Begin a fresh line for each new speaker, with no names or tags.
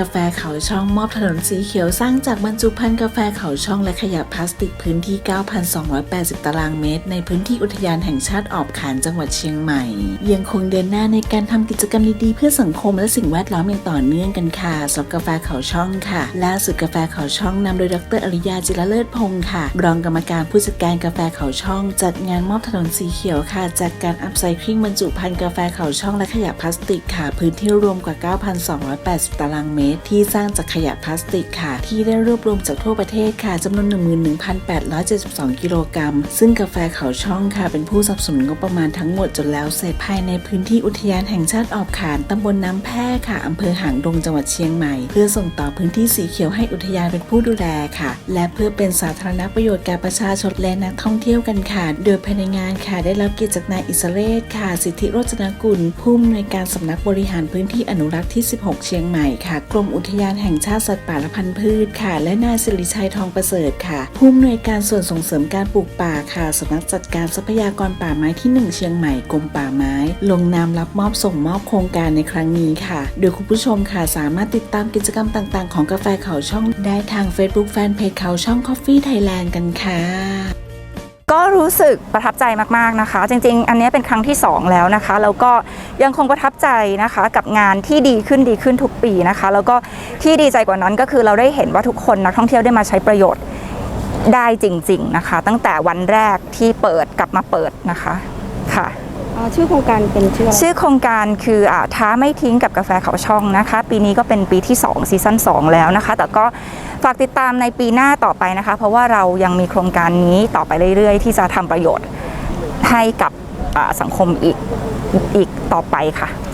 กาแฟเขาช่องมอบถนนสีเขียวสร้างจากบรรจุภัณฑ์กาแฟเขาช่องและขยะพลาสติกพื้นที่ 9,280 ตารางเมตร ในพื้นที่อุทยานแห่งชาติออบขานจังหวัดเชียงใหม่ ยังคงเดินหน้าในการทำกิจกรรมดีๆเพื่อสังคมและสิ่งแวดล้อมอย่างต่อเนื่องกันค่ะสำหรับกาแฟเขาช่องค่ะล่าสุดกาแฟเขาช่องนำโดยดรอริยาจิรเลิศพงศ์ค่ะ รองกรรมการผู้จัดการกาแฟเขาช่อง จัดงานมอบถนนสีเขียวค่ะ จากการอัพไซคลิงบรรจุภัณฑ์กาแฟเขาช่องและขยะพลาสติกค่ะ พื้นที่รวมกว่า 9,280 ตารางเมตรที่สร้างจากขยะพลาสติกค่ะ ที่ได้รวบรวมจากทั่วประเทศค่ะจำนวน 11,872 กิโลกรัม ซึ่งกาแฟเขาช่องค่ะ เป็นผู้สนับสนุนงบประมาณทั้งหมดจนแล้วเสร็จภายในพื้นที่อุทยานแห่งชาติออบขานตำบลน้ำแพร่ค่ะอำเภอหางดงจังหวัดเชียงใหม่ เพื่อส่งต่อพื้นที่สีเขียวให้อุทยานเป็นผู้ดูแลค่ะ และเพื่อเป็นสาธารณประโยชน์แก่ประชาชนและนักท่องเที่ยวกันค่ะ โดยภายในงานค่ะได้รับเกียรติจากนายอิสเรศค่ะ สิทธิโรจนกุลผู้อำนวยการสำนักบริหารพื้นที่อนุรักษ์ที่ 16 เชียงใหม่ค่ะกรมอุทยานแห่งชาติสัตว์ป่าและพันธุ์พืชค่ะ และนายสิริชัยทองประเสริฐค่ะผู้อำนวยการส่วนส่งเสริมการปลูกป่าค่ะสำนักจัดการทรัพยากรป่าไม้ที่ 1 เชียงใหม่กรมป่าไม้ ลงนามรับมอบส่งมอบโครงการในครั้งนี้ค่ะ โดยคุณผู้ชมค่ะสามารถติดตามกิจกรรมต่าง ๆ ของกาแฟเขาช่องได้ทาง Facebook Fanpage เขาช่อง Coffee Thailand กันค่ะ
ก็รู้สึกประทับใจมากๆนะคะ จริงๆ อันนี้เป็นครั้งที่ 2 แล้วนะคะ แล้วก็ยังคงประทับใจนะคะกับงานที่ดีขึ้นดีขึ้นทุกปีนะคะ แล้วก็ที่ดีใจกว่านั้นก็คือเราได้เห็นว่าทุกคนนักท่องเที่ยวได้มาใช้ประโยชน์ได้จริง ๆนะคะ ตั้งแต่วันแรกที่เปิดกลับมาเปิดนะคะค่ะ
ชื่อโครงการเป็นชื่ออะไร
ชื่อโครงการคืออาท้าไม่ทิ้งกับกาแฟเขาช่องนะคะ ปีนี้ก็เป็นปีที่2ซีซั่น2 แล้วนะคะ แต่ก็ฝากติดตามในปีหน้าต่อไปนะคะ เพราะว่าเรายังมีโครงการนี้ต่อไปเรื่อยๆ ที่จะทำประโยชน์ให้กับสังคมอีกอีกต่อไปค่ะ